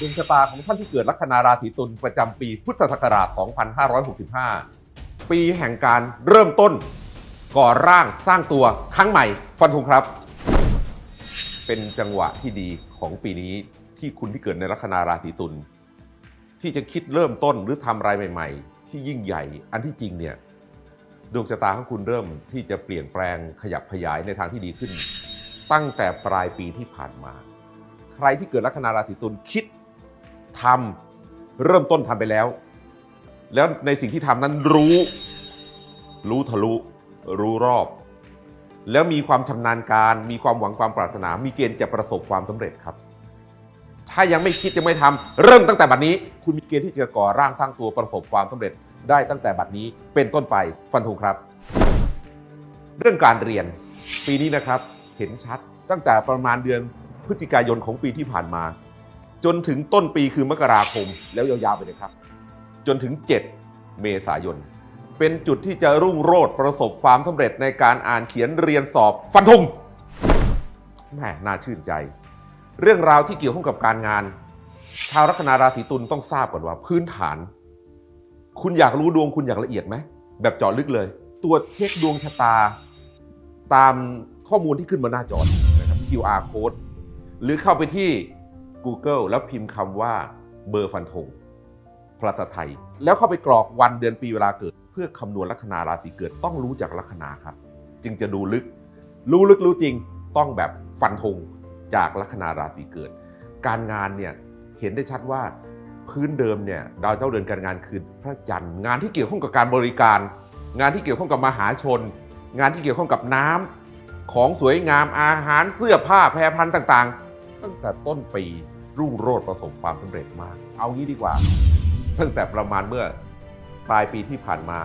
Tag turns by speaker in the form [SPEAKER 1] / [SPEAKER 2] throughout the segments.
[SPEAKER 1] ดวงชะตาของท่านที่เกิดลัคนาราศีตุลประจำปีพุทธศักราช 2565 ปีแห่งการเริ่มต้น ก่อร่างสร้างตัวครั้งใหม่ ฟันธงครับ เป็นจังหวะที่ดีของปีนี้ที่คุณที่เกิดในลัคนาราศีตุลที่จะคิดเริ่มต้นหรือทำอะไรใหม่ ๆ ที่ยิ่งใหญ่ อันที่จริงเนี่ยดวงชะตาของคุณเริ่มที่จะเปลี่ยนแปลงขยับขยายในทางที่ดีขึ้น ตั้งแต่ปลายปีที่ผ่านมา ใครที่เกิดลัคนาราศีตุลคิด ทำเริ่มต้นทำไปแล้ว แล้วในสิ่งที่ทำนั้นรู้ รู้ทะลุ รู้รอบ แล้วมีความชำนาญการ มีความหวังความปรารถนา มีเกณฑ์จะประสบความสำเร็จครับ ถ้ายังไม่คิดยังไม่ทำเริ่มตั้งแต่บัดนี้ คุณมีเกณฑ์ที่จะก่อร่างสร้างตัวประสบความสำเร็จได้ตั้งแต่บัดนี้เป็นต้นไปฟันธงครับ เรื่องการเรียนปีนี้นะครับเห็นชัดตั้งแต่ประมาณเดือนพฤศจิกายนของปีที่ผ่านมา จนถึงต้นปีคือมกราคมแล้วยาวๆไปเลยครับ จนถึง 7 เมษายน เป็นจุดที่จะรุ่งโรจน์ประสบความสำเร็จในการอ่านเขียนเรียนสอบฟันธงแม่น่าชื่นใจ เรื่องราวที่เกี่ยวข้องกับการงาน ชาวลัคนาราศีตุลต้องทราบก่อนว่าพื้นฐาน คุณอยากรู้ดวงคุณอย่างละเอียดไหมแบบเจาะลึกเลย ตัวจเช็คดวงชะตา ตามข้อมูลที่ขึ้นบนหน้าจอนะครับ QR code หรือเข้าไปที่ Google แล้วพิมพ์คำว่าเบอร์ฟันธงภาษาไทย แล้วเข้าไปกรอกวันเดือนปีเวลาเกิด เพื่อคำนวณลัคนาราศีเกิดต้องรู้จากลัคนาครับ จึงจะดูลึก รู้ลึกรู้จริงต้องแบบฟันธงจากลัคนาราศีเกิด การงานเนี่ยเห็นได้ชัดว่าพื้นเดิมเนี่ยดาวเจ้าเรือนการงานคือพระจันทร์งานที่เกี่ยวข้องกับการบริการ งานที่เกี่ยวข้องกับมหาชน งานที่เกี่ยวข้องกับน้ำของสวยงามอาหารเสื้อผ้าแพรพันธุ์ต่างๆ ตั้งแต่ต้นปีรุ่งโรจน์ประสบความสำเร็จมาก เอางี้ดีกว่า ตั้งแต่ประมาณเมื่อปลายปีที่ผ่านมา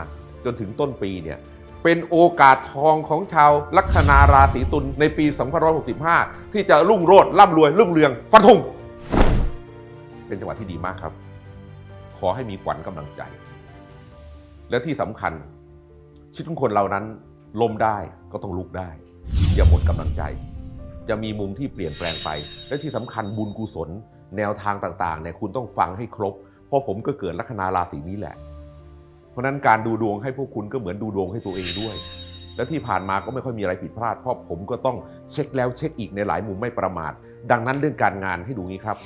[SPEAKER 1] จนถึงต้นปีเนี่ยเป็นโอกาสทองของชาวลัคนาราศีตุลในปี 2565 ที่จะรุ่งโรจน์ร่ำรวยรุ่งเรืองฟันธงเป็นจังหวะที่ดีมากครับ ขอให้มีขวัญกำลังใจ และที่สำคัญชีวิตของคนเรานั้นล้มได้ก็ต้องลุกได้ อย่าหมดกำลังใจ จะมีมุมที่เปลี่ยนแปลงไป และที่สำคัญบุญกุศล แนวทางต่างๆเนี่ยคุณต้องฟังให้ครบ เพราะผมก็เกิดลัคนาราศีนี้แหละ เพราะฉะนั้นการดูดวงให้พวกคุณก็เหมือนดูดวงให้ตัวเองด้วย และที่ผ่านมาก็ไม่ค่อยมีอะไรผิดพลาดเพราะผมก็ต้องเช็คแล้วเช็คอีกในหลายมุมไม่ประมาท ดังนั้นเรื่องการงานให้ดูงี้ครับ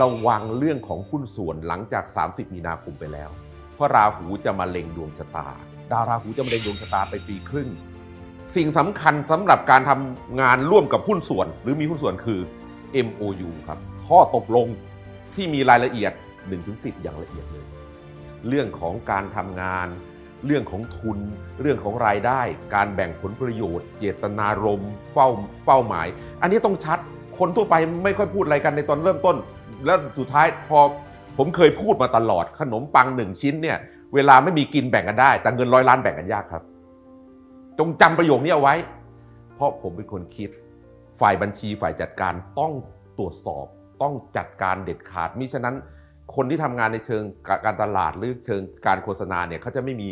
[SPEAKER 1] ระวังเรื่องของหุ้นส่วนหลังจาก 30 มีนาคมไปแล้ว เพราะราหูจะมาเล็งดวงชะตา ดาวราหูจะมาเล็งดวงชะตาไปปีครึ่ง สิ่งสำคัญสำหรับการทำงานร่วมกับหุ้นส่วน หรือมีหุ้นส่วนคือ MOU ครับ ข้อตกลงที่มีรายละเอียด 1-10 อย่างละเอียดเลย เรื่องของการทำงาน เรื่องของทุน เรื่องของรายได้ การแบ่งผลประโยชน์ เจตนารมณ์เป้าเป้าหมาย อันนี้ต้องชัดคนทั่วไปไม่ค่อยพูดอะไรกันในตอนเริ่มต้น แล้วสุดท้ายพอผมเคยพูดมาตลอดขนมปังหนึ่งชิ้นเนี่ยเวลาไม่มีกินแบ่งกันได้ แต่เงินร้อยล้านแบ่งกันยากครับ จงจำประโยคนี้เอาไว้ เพราะผมเป็นคนคิด ฝ่ายบัญชีฝ่ายจัดการต้องตรวจสอบ ต้องจัดการเด็ดขาดมิฉะนั้น คนที่ทำงานในเชิงการตลาดหรือเชิงการโฆษณาเนี่ยเขาจะไม่มี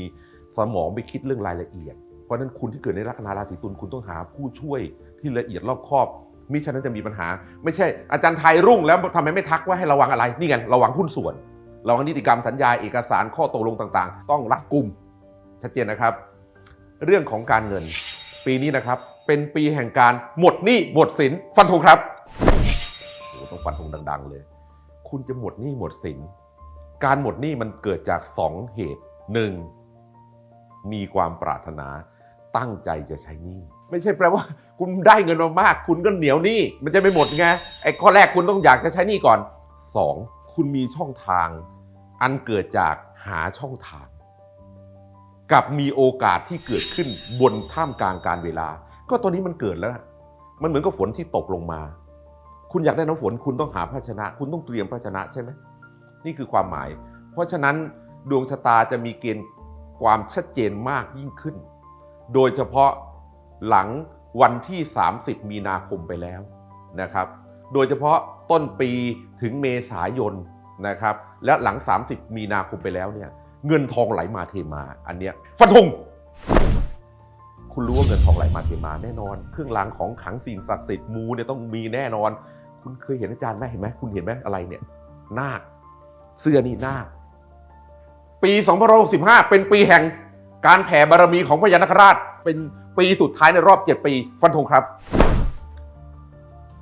[SPEAKER 1] สมองไปคิดเรื่องรายละเอียด เพราะฉะนั้นคุณที่เกิดในลัคนาราศีตุลคุณต้องหาผู้ช่วยที่ละเอียดรอบคอบมิฉะนั้นจะมีปัญหา ไม่ใช่อาจารย์ไทยรุ่งแล้วทำไมไม่ทักว่าให้ระวังอะไรนี่ไงระวังหุ้นส่วนระวังนิติกรรมสัญญาเอกสารข้อตกลงต่างๆ ต้องรัดกุมชัดเจนนะครับ เรื่องของการเงิน ปีนี้นะครับ เป็นปีแห่งการหมดหนี้หมดสินฟันธงครับโอ้ต้องฟันธงดัง ๆ เลย คุณจะหมดหนี้หมดสินการหมดหนี้มันเกิดจากสองเหตุหนึ่งมีความปรารถนาตั้งใจจะใช้หนี้ไม่ใช่แปลว่า คุณได้เงินมามาก คุณก็เหนียวหนี้มันจะไม่หมดไงไอ้ข้อแรกคุณต้องอยากจะใช้หนี้ก่อนสองคุณมีช่องทาง อันเกิดจากหาช่องทาง กับมีโอกาสที่เกิดขึ้นบนท่ามกลางการเวลา ก็ตอนนี้มันเกิดแล้ว มันเหมือนกับฝนที่ตกลงมา คุณอยากได้น้ำฝนคุณต้องหาภาชนะ คุณต้องเตรียมภาชนะใช่ไหมนี่คือความหมาย เพราะฉะนั้นดวงชะตาจะมีเกณฑ์ความชัดเจนมากยิ่งขึ้น โดยเฉพาะหลังวันที่ 30 มีนาคมไปแล้วนะครับ โดยเฉพาะต้นปีถึงเมษายนนะครับ และหลัง 30 มีนาคมไปแล้วเนี่ย เงินทองไหลมาเทมา อันเนี้ยฟันธงคุณรู้ว่าเงินทองไหลมาเทมาแน่นอน เครื่องรางของขลังสิ่งศักดิ์สิทธิ์มูเนี่ยต้องมีแน่นอน คุณเคยเห็นอาจารย์ไหมเห็นไหมคุณเห็นไหมอะไรเนี่ยนาคเสื้อนี่นาคปี2565 เป็นปีแห่งการแผ่บารมีของพญานาคราช เป็นปีสุดท้ายในรอบ 7 ปี ฟันธงครับ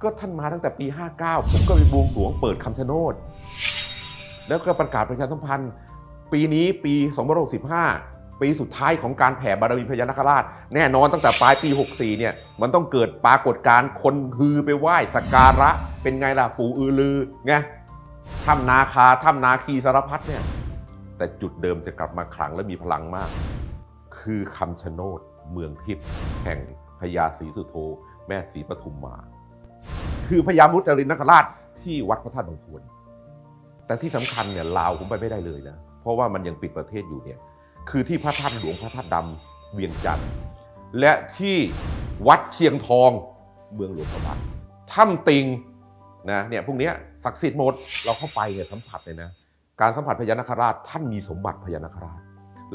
[SPEAKER 1] ก็ท่านมาตั้งแต่ปี 59 ผมก็ไปบวงสรวงเปิดคำชะโนด แล้วก็ประกาศประชาสัมพันธ์ ปีนี้ปี2565 ปีสุดท้ายของการแผ่บารมีพญานาคราช แน่นอนตั้งแต่ปลายปี 64 เนี่ย มันต้องเกิดปรากฏการณ์คนฮือไปไหว้สักการะ เป็นไงล่ะปู่อือลือไงถ้ำนาคาถ้ำนาคีสารพัดเนี่ย แต่จุดเดิมจะกลับมาขลังและมีพลังมาก คือคำชะโนดเมืองทิพย์แห่งพญาศรีสุโธแม่ศรีปทุมมา คือพญามุจรินนคราชที่วัดพระธาตุบางพวนแต่ที่สำคัญเนี่ยลาวผมไปไม่ได้เลยนะ ราะว่ามันยังปิดประเทศอยู่เนี่ยคือที่พระธาตุหลวงพระธาตุดำเวียงจันทร์และที่วัดเชียงทองเมืองหลวงพระบางถ้ำติงนะเนี่ยพวกนี้ศักดิ์สิทธิ์หมดเราเข้าไปเนี่ยสัมผัสเลยนะการสัมผัสพญานาคราชท่านมีสมบัติพญานาคราช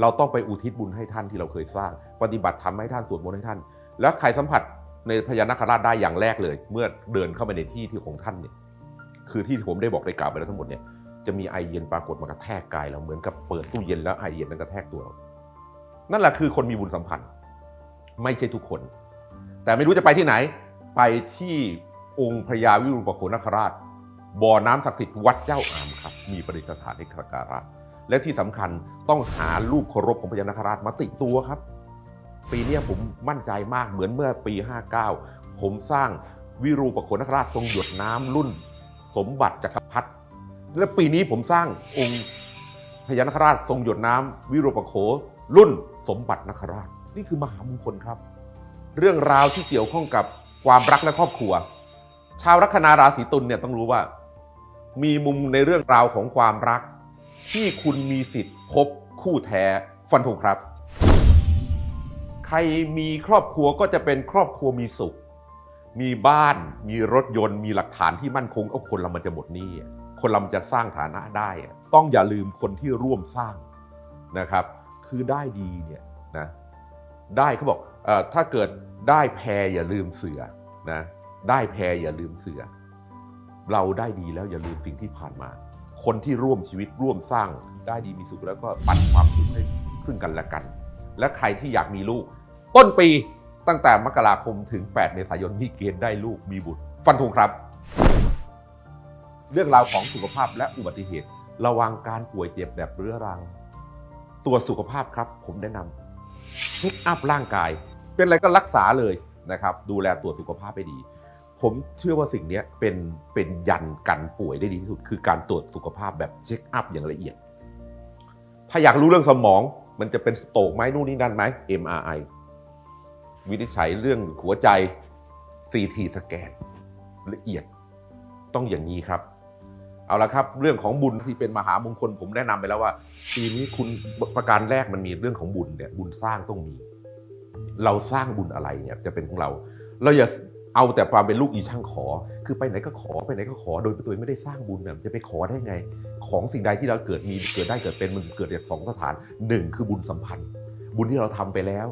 [SPEAKER 1] เราต้องไปอุทิศบุญให้ท่านที่เราเคยสร้าง ปฏิบัติธรรมให้ท่านสวดมนต์ให้ท่าน แล้วใครสัมผัสในพญานาคราชได้อย่างแรกเลย เมื่อเดินเข้าไปในที่ที่ของท่านเนี่ยคือที่ผมได้บอกได้กล่าวไปแล้วทั้งหมดเนี่ย จะมีไอเย็นปรากฏมากระแทกกายเราเหมือนกับเปิดตู้เย็นแล้วไอเย็นนั้นกระแทกตัวเรานั่นแหละคือคนมีบุญสัมพันธ์ ไม่ใช่ทุกคน แต่ไม่รู้จะไปที่ไหน ไปที่องค์พระยาวิรูปโขนคราช บ่อน้ำศักดิ์สิทธิ์วัดเจ้าอามครับ มีประดิษฐานให้สักการะและที่สำคัญต้องหารูปเคารพของพญานาคราชมาติดตัวครับ ปีนี้ผมมั่นใจมากเหมือนเมื่อปี 59 ผมสร้างวิรูปโขนคราชทรงหยดน้ำรุ่น สมบัติจักรพรรดิ และปีนี้ผมสร้างองค์พญานาคราชทรงหยดน้ำวิรูปโข รุ่นสมบัตินาคราช นี่คือมหามงคลครับ เรื่องราวที่เกี่ยวข้องกับความรักและครอบครัว ชาวลัคนาราศีตุลเนี่ยต้องรู้ว่า มีมุมในเรื่องราวของความรัก ที่คุณมีสิทธิ์พบคู่แท้ฟันธงครับ ใครมีครอบครัวก็จะเป็นครอบครัวมีสุข มีบ้าน มีรถยนต์ มีหลักฐานที่มั่นคงเอาคนเรามันจะหมดหนี้ คนเรามันจะสร้างฐานะได้ ต้องอย่าลืมคนที่ร่วมสร้างนะครับ คือได้ดีเนี่ยนะได้เขาบอกออถ้าเกิดได้แพรอย่าลืมเสือนะได้แพรอย่าลืมเสือ เราได้ดีแล้วอย่าลืมสิ่งที่ผ่านมา คนที่ร่วมชีวิตร่วมสร้างได้ดีมีสุขแล้วก็ปันความสุขให้ซึ่งกันและกัน และใครที่อยากมีลูก ต้นปีตั้งแต่มกราคมถึง 8 เมษายนมีเกณฑ์ได้ลูกมีบุตร ฟันธงครับ เรื่องราวของสุขภาพและอุบัติเหตุ ระวังการป่วยเจ็บแบบเรื้อรัง ตรวจสุขภาพครับ ผมแนะนำเช็คอัพร่างกาย เป็นอะไรก็รักษาเลยนะครับ ดูแลตรวจสุขภาพให้ดี ผมเชื่อว่าสิ่งนี้เป็นเป็นยันกันป่วยได้ดีที่สุด คือการตรวจสุขภาพแบบเช็คอัพอย่างละเอียด ถ้าอยากรู้เรื่องสมองมันจะเป็นสโตกไหมนู่นนี่นั่นไหม MRI วินิจฉัยเรื่องหัวใจ CT สแกนละเอียดต้องอย่างนี้ครับ เอาละครับเรื่องของบุญที่เป็นมหามงคลผมแนะนำไปแล้วว่าปีนี้คุณประการแรกมันมีเรื่องของบุญเนี่ยบุญสร้างต้องมี เราสร้างบุญอะไรเนี่ยจะเป็นของเรา เราอย่าเอาแต่ความเป็นลูกอีช่างขอ คือไปไหนก็ขอไปไหนก็ขอโดยตัวเองไม่ได้สร้างบุญเนี่ยจะไปขอได้ไง ของสิ่งใดที่เราเกิดมีเกิดได้เกิดเป็นมันเกิดจากสองสถานหนึ่งคือบุญสัมพันธ์ บุญที่เราทำไปแล้ว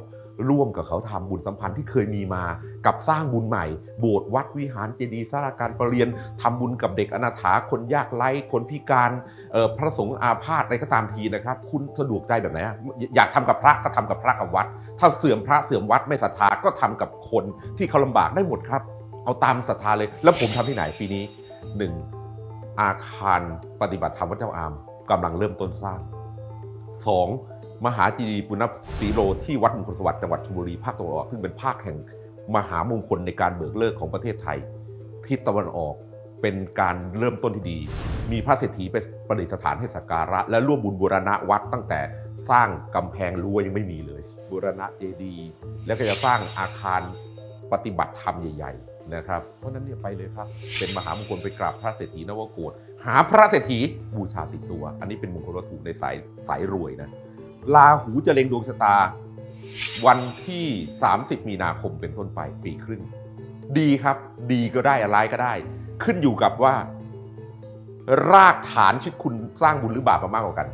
[SPEAKER 1] ร่วมกับเขาทำบุญสัมพันธ์ที่เคยมีมา กับสร้างบุญใหม่ โบสถ์วัดวิหารเจดีย์สาราการประเรียนทำบุญกับเด็กอนาถาคนยากไร้คนพิการออพระสงฆ์อาพาธอะไรก็ตามทีนะครับ คุณสะดวกใจแบบไหนอยากทำกับพระก็ทำกับพระกับวัด ถ้าเสื่อมพระเสื่อมวัดไม่ศรัทธาก็ทำกับคนที่เขาลำบากได้หมดครับ เอาตามศรัทธาเลย แล้วผมทำที่ไหนปีนี้หนึ่งอาคารปฏิบัติธรรมวัดเจ้าอามกำลังเริ่มต้นสร้างสอง มหาจีดีปุณณสีโรที่วัดมงคลสวัสดิ์จังหวัดชลบุรีภาคตะวันออกซึ่งเป็นภาคแห่งมหามงคลในการเบิกเลิกของประเทศไทยทิศตะวันออกเป็นการเริ่มต้นที่ดี มีพระเศรษฐีเป็นประดิษฐานให้สักการะ และร่วมบุญบูรณะวัดตั้งแต่สร้างกำแพงรั้วยังไม่มีเลยบูรณะเจดีย์แล้วก็จะสร้างอาคารปฏิบัติธรรมใหญ่ๆนะครับเพราะนั้นเนี่ยไปเลยครับ เป็นมหามงคลไปกราบพระเศรษฐีนวโกฏหาพระเศรษฐีบูชาติดตัว อันนี้เป็นมงคลวัตถุในสายสายรวยนะ ลาหูจะเล็งดวงชะตา วันที่ 30 มีนาคมเป็นต้นไปปีครึ่ง ดีครับ ดีก็ได้อะไรก็ได้ ขึ้นอยู่กับว่า รากฐานชีวิตคุณสร้างบุญหรือบาปมามากกว่ากัน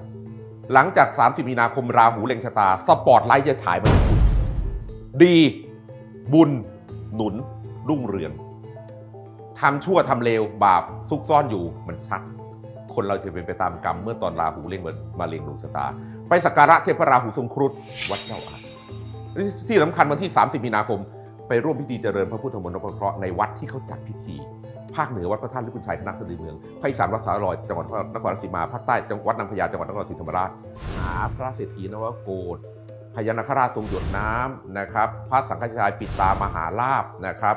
[SPEAKER 1] หลังจาก 30 มีนาคมราหูเล็งชะตา สปอตไลท์จะฉายมาที่คุณดีบุญ หนุน รุ่งเรืองทำชั่วทำเลวบาปซุกซ่อนอยู่มันชัดคคนเราจะเป็นไปตามกรรมเมื่อตอนราหูเล็งมาเล็งดวงชะตา ไปสักการะเทพราหูทรงครุฑวัดเจ้าอามที่สำคัญวันที่ 30 มีนาคม ไปร่วมพิธีเจริญพระพุทธมนต์นพเคราะห์ในวัดที่เขาจัดพิธี ภาคเหนือวัดพระธาตุลิพุนชัยคณะสตรีเมืองภาคอีสานวัดสาลอยจังหวัดนครราชสีมาภาคใต้จังหวัดนางพญาจังหวัดนครศรีธรรมราชหาพระเศรษฐีนวโกศพญานาคราชทรงหยดน้ำนะครับพระสังฆชายปิดตามหาลาบนะครับ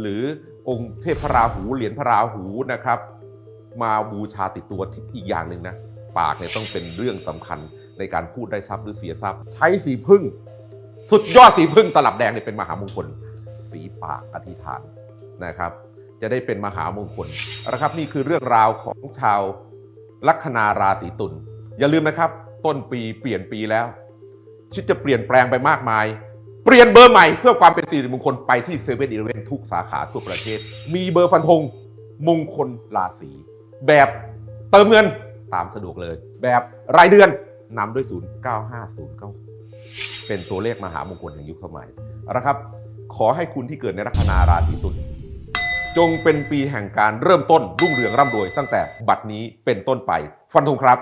[SPEAKER 1] หรือองค์เทพพระราหูเหรียญพระราหูนะครับ มาบูชาติดตัวอีกอย่างหนึ่งนะปากเนี่ยต้องเป็นเรื่องสำคัญ ในการพูดได้ทรัพย์หรือเสียทรัพย์ ใช้สีพึ่ง สุดยอดสีพึ่งตลับแดงเนี่ยเป็นมหามงคล สีปากอธิษฐานนะครับ จะได้เป็นมหามงคลนะครับนี่คือเรื่องราวของชาวลัคนาราศีตุลอย่าลืมนะครับ ต้นปีเปลี่ยนปีแล้วชีวิตจะเปลี่ยนแปลงไปมากมาย เปลี่ยนเบอร์ใหม่เพื่อความเป็นสิริมงคลไปที่เซเว่นอีเลเวนทุกสาขาทั่วประเทศ มีเบอร์ฟันธงมงคลราศีแบบเติมเงินตามสะดวกเลย แบบรายเดือน นำด้วย 095096 เป็นตัวเลขมหามงคลแห่งยุคสมัยนะครับ ขอให้คุณที่เกิดในลัคนาราศีตุลจงเป็นปีแห่งการเริ่มต้นรุ่งเรืองร่ำรวยตั้งแต่บัดนี้เป็นต้นไป ฟันธงครับ